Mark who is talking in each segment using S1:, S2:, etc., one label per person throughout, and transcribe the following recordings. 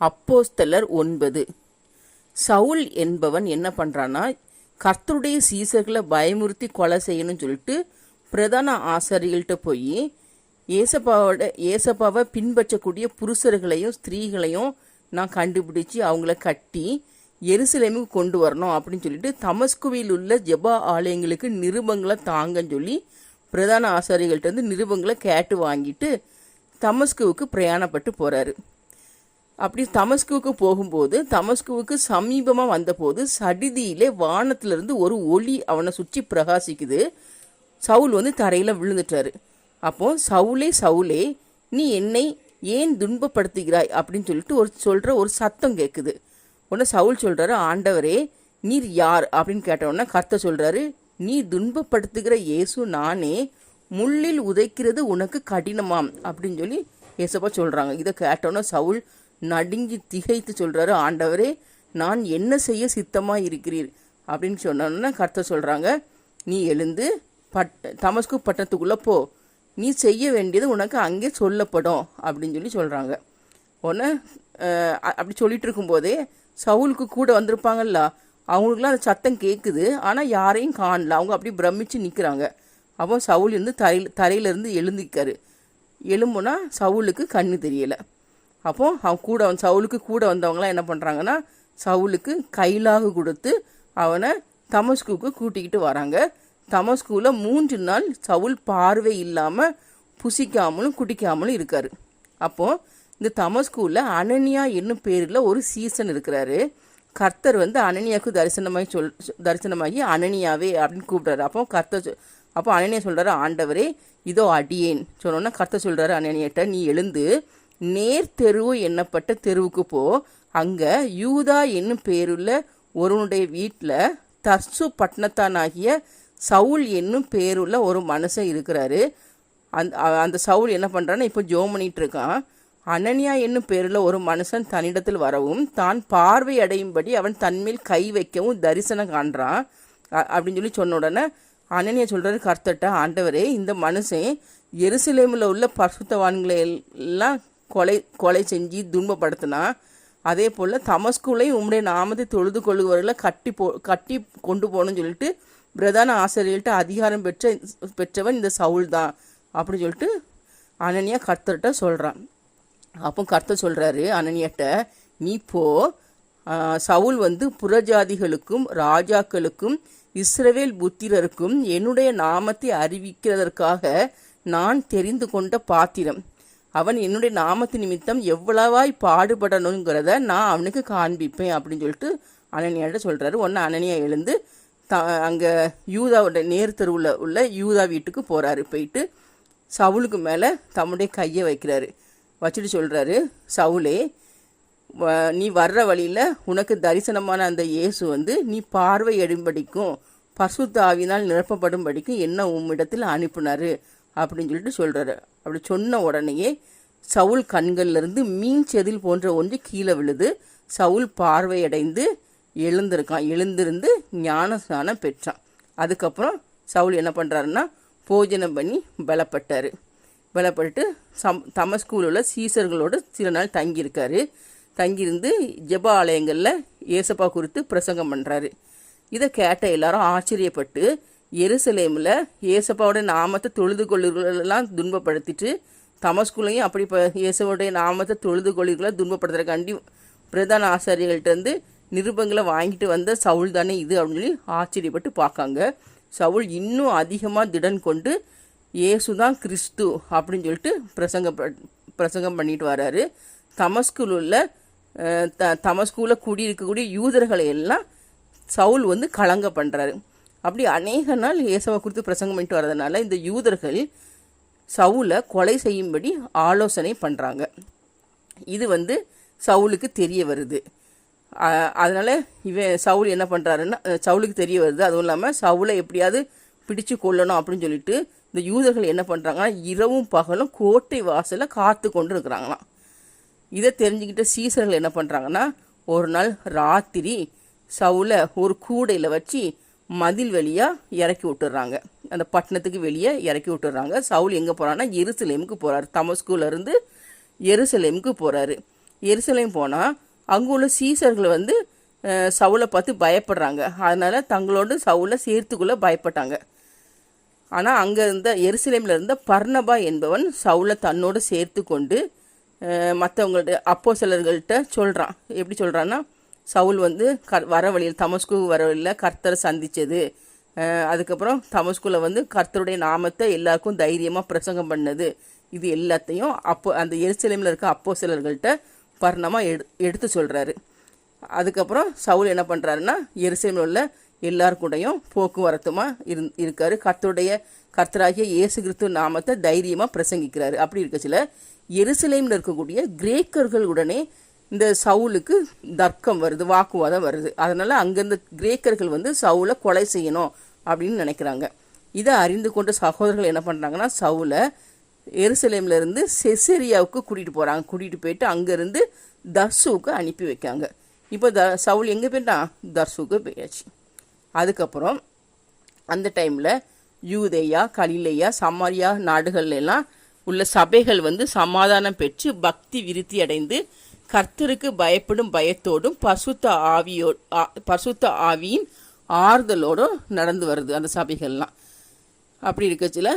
S1: அப்போஸ்தலர் ஒன்பது. சவுல் என்பவன் என்ன பண்ணுறான்னா கர்த்தருடைய சீசர்களை பயமுறுத்தி கொலை செய்யணும்னு சொல்லிட்டு பிரதான ஆசாரிகள்கிட்ட போய் ஏசப்பாவோட ஏசப்பாவை பின்பற்றக்கூடிய புருஷர்களையும் ஸ்திரீகளையும் நான் கண்டுபிடிச்சு அவங்கள கட்டி எருசலேமுக்கு கொண்டு வரணும் அப்படின்னு சொல்லிட்டு தமஸ்குவில் உள்ள ஜெபா ஆலயங்களுக்கு நிருபங்களை தாங்கன்னு சொல்லி பிரதான ஆசாரிகள்கிட்ட இருந்து நிருபங்களை கேட்டு வாங்கிட்டு தமஸ்குவுக்கு பிரயாணப்பட்டு போகிறாரு அப்படி தமஸ்குவுக்கு போகும்போது தமஸ்குவுக்கு சமீபமாக வந்தபோது சடிதியிலே வானத்திலிருந்து ஒரு ஒளி அவனை சுற்றி பிரகாசிக்குது. சவுல் வந்து தரையில் விழுந்துட்டாரு. அப்போ சவுலே சவுலே நீ என்னை ஏன் துன்பப்படுத்துகிறாய்? அப்படின்னு சொல்லிட்டு ஒரு சொல்கிற ஒரு சத்தம் கேட்குது உடனே சவுல் சொல்கிறாரு ஆண்டவரே நீர் யார்? அப்படின்னு கேட்டவுடனே கர்த்த சொல்கிறாரு நீ துன்பப்படுத்துகிற இயேசு நானே முள்ளில் உதைக்கிறது உனக்கு கடினமாம். அப்படின்னு சொல்லி ஏசப்பா சொல்கிறாங்க இதை கேட்டோன்னே சவுல் நடுங்கி திகைத்து சொல்கிறாரு ஆண்டவரே நான் என்ன செய்ய சித்தமாக இருக்கிறீர் அப்படின்னு சொன்னோன்னா கருத்தை சொல்கிறாங்க நீ எழுந்து பட் தமஸ்கு பட்டணத்துக்குள்ளே போ. நீ செய்ய வேண்டியது உனக்கு அங்கே சொல்லப்படும் அப்படின்னு சொல்லி சொல்கிறாங்க உடனே அப்படி சொல்லிட்டு இருக்கும்போதே சவுலுக்கு கூட வந்திருப்பாங்கல்ல அவங்களுக்குலாம் அந்த சத்தம் கேட்குது ஆனால் யாரையும் காணல. அவங்க அப்படி பிரமிச்சு நிற்கிறாங்க அப்போ சவுல் இருந்து தரையில் தரையிலேருந்து எழுந்திருக்காரு. எழும்புனா சவுலுக்கு கண்ணு தெரியலை. அப்போ அவன் கூட அவன் சவுலுக்கு கூட வந்தவங்களாம் என்ன பண்ணுறாங்கன்னா சவுலுக்கு கைலாகு கொடுத்து அவனை தமஸ்குவுக்கு கூட்டிக்கிட்டு வராங்க. தமஸ்குவில் மூன்று நாள் சவுல் பார்வை இல்லாமல் புசிக்காமலும் குடிக்காமலும் இருக்கார். அப்போது இந்த தமஸ்குவில் அனனியா என்னும் பேரில் ஒரு சீசன் இருக்கிறாரு. கர்த்தர் வந்து அனனியாவுக்கு தரிசனமாகி சொல் தரிசனமாகி அனனியாவே அப்படின்னு கூப்பிட்றாரு. அப்போ கர்த்தர் சொ- அப்போ அனனியா சொல்கிறாரு ஆண்டவரே இதோ அடியேன். சொன்னோன்னா கர்த்தர் சொல்கிறாரு அனனியாட்ட நீ எழுந்து நேர் தெருவு எண்ணப்பட்ட தெருவுக்கு போ. அங்க யூதா என்னும் பேருள்ள ஒருவனுடைய வீட்டில் தர்சு பட்டணத்தானாகிய சவுல் என்னும் பேருள்ள ஒரு மனுஷன் இருக்கிறாரு. அந்த அந்த சவுல் என்ன பண்ணுறான்னா இப்போ ஜோம் பண்ணிகிட்டு இருக்கான் அனன்யா என்னும் பேரில் ஒரு மனுஷன் தன்னிடத்தில் வரவும் தான் பார்வை அடையும்படி அவன் தன்மேல் கை வைக்கவும் தரிசனம் காண்றான். அப்படின்னு சொல்லி சொன்ன உடனே அனனியா சொல்கிறாரு கர்த்தட்ட ஆண்டவரே இந்த மனுஷன் எருசலேமில் உள்ள பரிசுத்தவான்களை எல்லாம் கொலை கொலை செஞ்சு துன்பப்படுத்தினா அதே போல் தமஸ்குலையும் உம்முடைய நாமத்தை தொழுது கொள்ளுவர்களை கட்டி போ கட்டி கொண்டு போகணும்னு சொல்லிட்டு பிரதான ஆசிரியர்கள்ட்ட அதிகாரம் பெற்ற பெற்றவன் இந்த சவுல் தான் அப்படின்னு சொல்லிட்டு அனனியா கர்த்தர்கிட்ட சொல்கிறான் அப்போ கர்த்தர் சொல்கிறாரு அனனியாட்ட நீ போ. சவுல் வந்து புறஜாதிகளுக்கும் ராஜாக்களுக்கும் இஸ்ரவேல் புத்திரருக்கும் என்னுடைய நாமத்தை அறிவிக்கிறதற்காக நான் தெரிந்து கொண்ட பாத்திரம். அவன் என்னுடைய நாமத்து நிமித்தம் எவ்வளவாய் பாடுபடணுங்கிறத நான் அவனுக்கு காண்பிப்பேன் அப்படின்னு சொல்லிட்டு அனனியாட்ட சொல்கிறாரு ஒன்று அனனியா எழுந்து த அங்கே யூதாவோட நேர் தெருவில் உள்ள யூதா வீட்டுக்கு போகிறாரு போயிட்டு சவுலுக்கு மேலே தம்முடைய கையை வைக்கிறாரு. வச்சுட்டு சொல்கிறாரு சவுலே வ- நீ வர்ற வழியில் உனக்கு தரிசனமான அந்த இயேசு வந்து நீ பார்வை எடும்படிக்கும் பசுத்தாவினால் நிரப்பப்படும்படிக்கும் என்ன உம்மிடத்தில் அனுப்புனாரு? அப்படின்னு சொல்லிட்டு சொல்கிறாரு அப்படி சொன்ன உடனேயே சவுல் கண்கள்லருந்து மீன் செதில் போன்ற ஒன்று கீழே விழுது. சவுல் பார்வையடைந்து எழுந்திருக்கான். எழுந்திருந்து ஞான ஸ்நானம் பெற்றான். அதுக்கப்புறம் சவுல் என்ன பண்ணுறாருன்னா போஜனம் பண்ணி பலப்பட்டார். பலப்பட்டு சம் தமஸ்கூலில் உள்ள சீசர்களோடு சில நாள் தங்கியிருக்காரு. தங்கியிருந்து ஜெப ஆலயங்களில் ஏசப்பா குறித்து பிரசங்கம் பண்ணுறாரு இதை கேட்ட எல்லாரும் ஆச்சரியப்பட்டு எருசலேமில் ஏசப்பாவோட நாமத்தை தொழுது கொள்ளுகளெல்லாம் துன்பப்படுத்திட்டு தமஸ்குலையும் அப்படி இப்போ இயேசுவோடைய நாமத்தை தொழுது கொள்ளுகளை துன்பப்படுத்துறக்காண்டி பிரதான ஆசாரியர்கள்ட்டருந்து நிருபங்களை வாங்கிட்டு வந்த சவுல் தானே இது அப்படின்னு சொல்லி ஆச்சரியப்பட்டு பார்க்காங்க. சவுல் இன்னும் அதிகமாக திடன் கொண்டு இயேசு தான் கிறிஸ்து அப்படின்னு சொல்லிட்டு பிரசங்கம் பிரசங்கம் பண்ணிட்டு வராரு. தமஸ்குல உள்ள த தமஸ்குல குடியிருக்கக்கூடிய யூதர்களை எல்லாம் சவுல் வந்து கலங்க பண்ணுறாரு அப்படி அநேக நாள் இயேசுவை குறித்து பிரசங்கம் பண்ணிட்டு வரதுனால இந்த யூதர்கள் சவுலை கொலை செய்யும்படி ஆலோசனை பண்ணுறாங்க இது வந்து சவுலுக்கு தெரிய வருது. அதனால் இவன் சவுல் என்ன பண்ணுறாருன்னா சவுலுக்கு தெரிய வருது. அதுவும் இல்லாமல் சவுலை எப்படியாவது பிடிச்சு கொல்லணும் அப்படின்னு சொல்லிட்டு இந்த யூதர்கள் என்ன பண்ணுறாங்கன்னா இரவும் பகலும் கோட்டை வாசலை காத்து கொண்டு இருக்கிறாங்களாம் இதை தெரிஞ்சுக்கிட்ட சீசர்கள் என்ன பண்ணுறாங்கன்னா ஒரு நாள் ராத்திரி சவுலை ஒரு கூடையில் வச்சு மதில் வழியாக இறக்கி விட்டுறாங்க. அந்த பட்டணத்துக்கு வெளியே இறக்கி விட்டுறாங்க. சவுல் எங்கே போகிறான்னா எருசலேமுக்கு போகிறாரு தமஸ்கூலேருந்து எருசலேமுக்கு போகிறாரு எருசலேம் போனால் அங்கே உள்ள சீசர்கள் வந்து சவுளை சவுலை பார்த்து பயப்படுறாங்க. அதனால் தங்களோடு சவுலை சேர்த்துக்குள்ளே பயப்பட்டாங்க. ஆனால் அங்கே இருந்த எருசலேமில் இருந்த பர்ணபா என்பவன் சவுலை தன்னோடு சேர்த்து கொண்டு மற்றவங்கள்ட்ட அப்போ சிலர்கள்ட்ட சொல்கிறான் எப்படி சொல்கிறான்னா சவுல் வந்து க வர வழியில் தமஸ்கு வர வழியில் கர்த்தரை சந்தித்தது அதுக்கப்புறம் தமஸ்குல வந்து கர்த்தருடைய நாமத்தை எல்லாருக்கும் தைரியமாக பிரசங்கம் பண்ணது. இது எல்லாத்தையும் அப்போ அந்த எருசலேமில் இருக்க அப்போ சிலர்கள்ட்ட பர்ணமாக எடு எடுத்து சொல்கிறாரு அதுக்கப்புறம் சவுல் என்ன பண்ணுறாருன்னா எருசலேமில் உள்ள எல்லாருக்கூடையும் போக்குவரத்துமாக இருந் இருக்காரு. கர்த்தருடைய கர்த்தராகிய இயேசு கிறிஸ்து நாமத்தை தைரியமாக பிரசங்கிக்கிறாரு. அப்படி இருக்கச்சில எருசலேமில் இருக்கக்கூடிய கிரேக்கர்கள் உடனே இந்த சவுலுக்கு தர்க்கம் வருது வாக்குவாதம் வருது. அதனால் அங்கேருந்து கிரேக்கர்கள் வந்து சவுலை கொலை செய்யணும் அப்படின்னு நினைக்கிறாங்க. இதை அறிந்து கொண்ட சகோதரர்கள் என்ன பண்ணுறாங்கன்னா சவுலை எருசலேம்லேருந்து இருந்து கூட்டிகிட்டு போகிறாங்க கூட்டிகிட்டு போயிட்டு அங்கேருந்து தர்சுவுக்கு அனுப்பி வைக்காங்க இப்போ த சவுல் எங்கே போயிட்டான்? தர்சுவுக்கு போயாச்சு. அதுக்கப்புறம் அந்த டைமில் யூதேயா கலிலேயா சமாரியா நாடுகள்லாம் உள்ள சபைகள் வந்து சமாதானம் பெற்று பக்தி விருத்தி அடைந்து கர்த்தருக்கு பயப்படும் பயத்தோடும் பசுத்த ஆவியோ ஆ- பசுத்த ஆவியின் ஆறுதலோடும் நடந்து வருது அந்த சபைகள்லாம். அப்படி இருக்கச்சில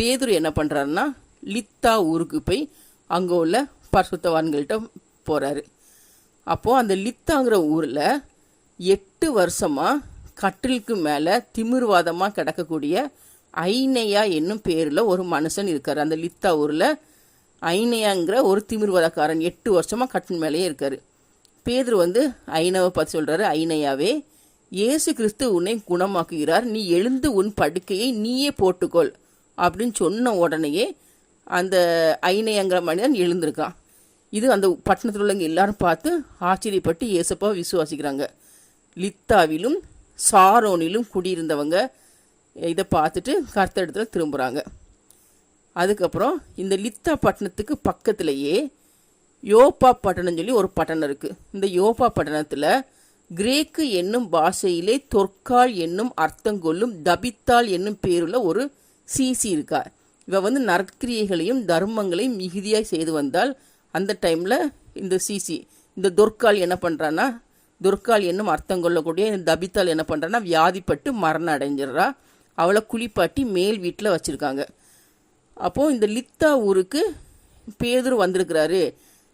S1: பேதுரு என்ன பண்ணுறாருன்னா லித்தா ஊருக்கு போய் அங்கே உள்ள பரிசுத்தவான்கள்ட்ட போகிறாரு அப்போது அந்த லித்தாங்கிற ஊரில் எட்டு வருஷமாக கட்டிலுக்கு மேலே திமிர்வாதமாக கிடக்கக்கூடிய ஐனையா என்னும் பேரில் ஒரு மனுஷன் இருக்கார். அந்த லித்தா ஊரில் ஐனையாங்கிற ஒரு திமிர்வாதக்காரன் எட்டு வருஷமாக கட்டின் மேலேயே இருக்கார். பேதர் வந்து ஐனவை பார்த்து சொல்கிறாரு ஐனையாவே இயேசு கிறிஸ்து உன்னை குணமாக்குகிறார் நீ எழுந்து உன் படுக்கையை நீயே போட்டுக்கொள் அப்படின்னு சொன்ன உடனேயே அந்த ஐனையங்கிற மனிதன் எழுந்திருக்கான். இது அந்த பட்டணத்தில் உள்ளவங்க எல்லாரும் பார்த்து ஆச்சரியப்பட்டு இயேசப்பா விசுவாசிக்கிறாங்க. லித்தாவிலும் சாரோனிலும் குடியிருந்தவங்க இதை பார்த்துட்டு கர்த்தடத்துல திரும்புகிறாங்க அதுக்கப்புறம் இந்த லித்தா பட்டணத்துக்கு பக்கத்திலேயே யோப்பா பட்டணம் சொல்லி ஒரு பட்டணம் இருக்குது இந்த யோப்பா பட்டணத்தில் கிரேக்கு என்னும் பாஷையிலே தொற்கால் என்னும் அர்த்தம் கொள்ளும் தபித்தாள் என்னும் பேருள்ள ஒரு சிசி இருக்கார் இவ வந்து நற்கிரியைகளையும் தர்மங்களையும் மிகுதியாக செய்து வந்தால் அந்த டைமில் இந்த சிசி இந்த தொற்கால் என்ன பண்ணுறான்னா துர்கால் என்னும் அர்த்தம் கொள்ளக்கூடிய இந்த தபித்தால் என்ன பண்ணுறான்னா வியாதிப்பட்டு மரணம் அடைஞ்சிடுறா. அவளை குளிப்பாட்டி மேல் வீட்டில் வச்சுருக்காங்க. அப்போது இந்த லித்தா ஊருக்கு பேதுரு வந்திருக்கிறாரு.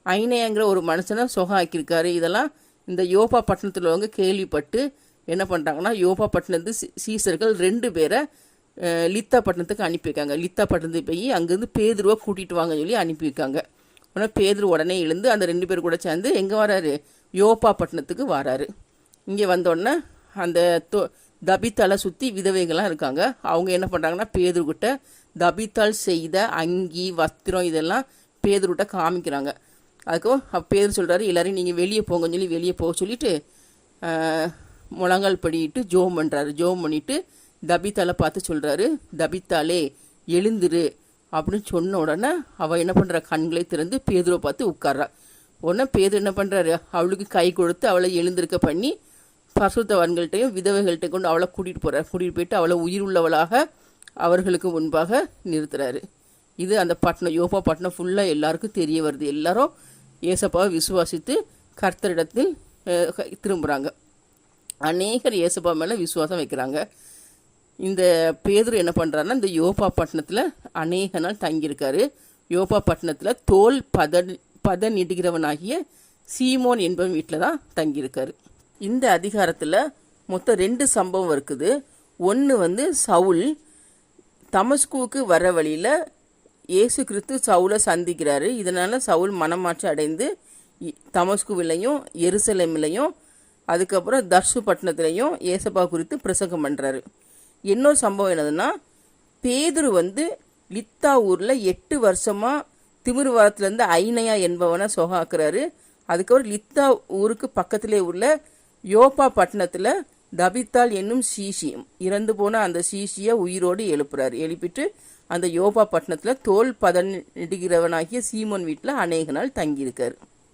S1: ஐனையங்கிற ஒரு மனுஷனை சுகம் ஆக்கியிருக்காரு இதெல்லாம் இந்த யோபா பட்டணத்தில் உள்ளவங்க கேள்விப்பட்டு என்ன பண்ணுறாங்கன்னா யோபா பட்டணத்து சீசர்கள் ரெண்டு பேரை லித்தா பட்டணத்துக்கு அனுப்பி வைக்காங்க லித்தா பட்டணத்துக்கு போய் அங்கேருந்து பேதுருவை கூட்டிகிட்டு வாங்கன்னு சொல்லி அனுப்பி வைக்காங்க உடனே பேதுரு உடனே எழுந்து அந்த ரெண்டு பேர் கூட சேர்ந்து எங்கே வராரு? யோபா பட்டணத்துக்கு வராரு. இங்கே வந்தோடனே அந்த தோ தபித்தாலை சுற்றி விதவைகள்லாம் இருக்காங்க. அவங்க என்ன பண்ணுறாங்கன்னா பேதுருக்கிட்ட தபித்தால் செய்த அங்கி வஸ்திரம் இதெல்லாம் பேதுருக்கிட்ட காமிக்கிறாங்க. அதுக்கும் பேதர் சொல்கிறாரு எல்லோரையும் நீங்கள் வெளியே போங்கன்னு சொல்லி வெளியே போக சொல்லிட்டு முழங்கால் படிட்டு ஜோம் பண்ணுறாரு ஜோம் பண்ணிவிட்டு தபித்தாலை பார்த்து சொல்கிறாரு தபித்தாலே எழுந்துரு. அப்படின்னு சொன்ன உடனே அவள் என்ன பண்ணுறா கண்களை திறந்து பேதுருவை பார்த்து உட்கார்றா. உடனே பேதுரு என்ன பண்ணுறாரு அவளுக்கு கை கொடுத்து அவளை எழுந்திருக்க பண்ணி பசுத்தவன்கள்ட்டையும் விதவைகள்கிட்ட கொண்டு அவளை கூட்டிகிட்டு போகிறார் கூட்டிகிட்டு போயிட்டு அவளை உயிர் உள்ளவளாக அவர்களுக்கு முன்பாக நிறுத்துறாரு. இது அந்த பட்டணம் யோபா பட்டணம் ஃபுல்லாக எல்லாருக்கும் தெரிய வருது. எல்லாரும் ஏசப்பாவை விசுவாசித்து கர்த்தரிடத்தில் திரும்புகிறாங்க அநேகர் ஏசப்பா மேலே விசுவாசம் வைக்கிறாங்க. இந்த பேதர் என்ன பண்ணுறாருன்னா இந்த யோபா பட்டணத்தில் அநேக நாள் தங்கியிருக்காரு. யோபா பட்டணத்தில் தோல் பத பதனிடுகிறவனாகிய சீமோன் என்பவன் வீட்டில் தான் தங்கியிருக்காரு. இந்த அதிகாரத்தில் மொத்தம் ரெண்டு சம்பவம் இருக்குது. ஒன்று வந்து சவுல் தமஸ்குவுக்கு வர வழியில் இயேசு கிறிஸ்து சவுலை சந்திக்கிறாரு. இதனால் சவுல் மனமாற்றம் அடைந்து தமஸ்குவிலையும் எருசலேமிலையும் அதுக்கப்புறம் தர்சு பட்டணத்துலையும் ஏசப்பா குறித்து பிரசங்கம் பண்ணுறாரு இன்னொரு சம்பவம் என்னதுன்னா பேதுரு வந்து லித்தா ஊரில் எட்டு வருஷமாக திமிர்வாரத்துலேருந்து ஐனையா என்பவனை சொகாக்குறாரு. அதுக்கப்புறம் லித்தா ஊருக்கு பக்கத்திலே உள்ள யோப்பா பட்டணத்தில் தபித்தாள் என்னும் சீசியம் இறந்து போன அந்த சீசியை உயிரோடு எழுப்புறார். எழுப்பிட்டு அந்த யோபா பட்டணத்தில் தோல் பதனிடுகிறவனாகிய சீமோன் வீட்டில் அநேக நாள் தங்கியிருக்கார்.